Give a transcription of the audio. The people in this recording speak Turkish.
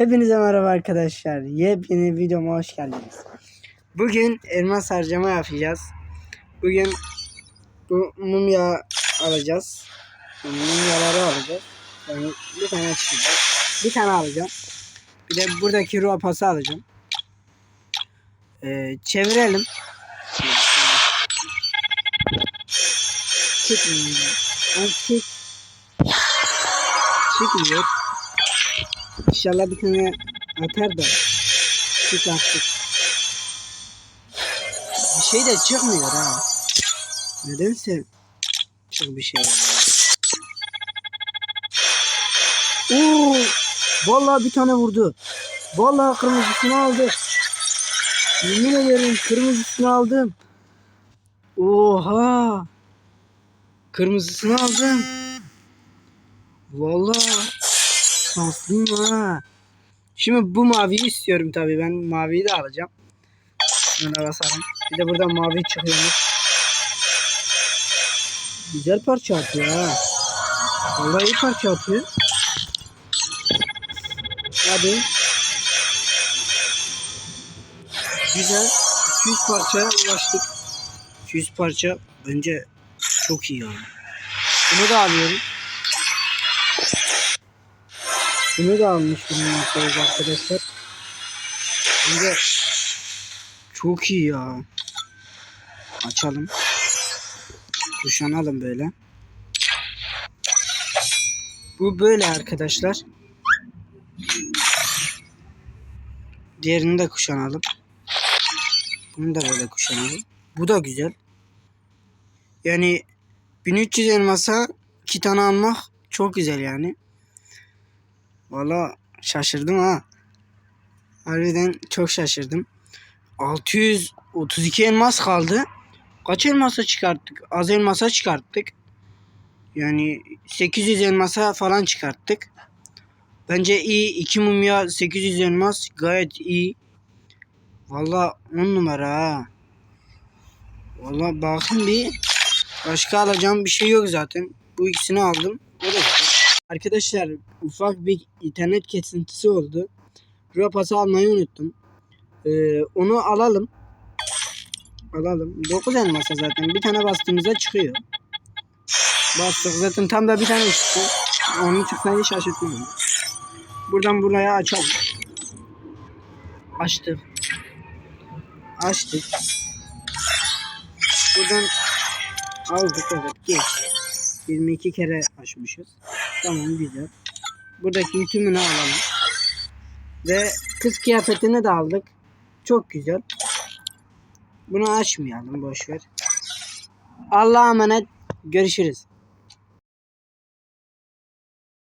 Hepinize merhaba arkadaşlar. Yepyeni videoma hoş geldiniz. Bugün elmas harcama yapacağız. Bugün bu mumya alacağız. Yani mumyaları alacağız. Yani bir tane çıkacak. Bir tane alacağım. Bir de buradaki ruh pası alacağım. Ee, çevirelim. Çıkmıyor. Ha, Çık. Çıkmıyor. İnşallah bir tane atar da çık artık. Bir şey de çıkmıyor ha. Nedense çok bir şey. Oo, vallahi bir tane vurdu. Vallahi kırmızısını aldı. Yemin ederim kırmızısını aldım. Oha. Kırmızısını aldım. Vallahi şanslıyım ha. Şimdi bu maviyi istiyorum tabii. Ben maviyi de alacağım. Şuna basalım. Bir de burada mavi çıkıyormuş. Güzel parça atıyor ha. Vallahi iyi parça atıyor. Hadi. Güzel. 200 parçaya ulaştık. 200 parça bence çok iyi yani. Bunu da alıyorum. Bunu da almış bulunmaktayız arkadaşlar. Bence çok iyi ya. Açalım. Kuşanalım böyle. Bu böyle arkadaşlar. Diğerini de kuşanalım. Bunu da böyle kuşanalım. Bu da güzel. Yani 1300 elmasa iki tane almak çok güzel yani. Valla şaşırdım ha. Harbiden çok şaşırdım. 632 elmas kaldı. Kaç elmasa çıkarttık? Az elmasa çıkarttık. Yani 800 elmasa falan çıkarttık. Bence iyi. 2 mumya 800 elmas gayet iyi. Valla 10 numara ha. Valla bakın bir. Başka alacağım bir şey yok zaten. Bu ikisini aldım. Güzel. Arkadaşlar ufak bir internet kesintisi oldu. Rapası almayı unuttum. Ee, onu alalım. Alalım. 9 elmasa zaten. Bir tane bastığımızda çıkıyor. Bastık zaten tam da bir tane çıktı. Onun çıksaydı şaşırtmam. Buradan buraya açalım. Açtık. Açtık. Buradan aldık evet geç. 22 kere açmışız. Tamam güzel. Buradaki tümünü alalım. Ve kız kıyafetini de aldık. Çok güzel. Bunu açmayalım boş ver. Allah'a emanet. Görüşürüz.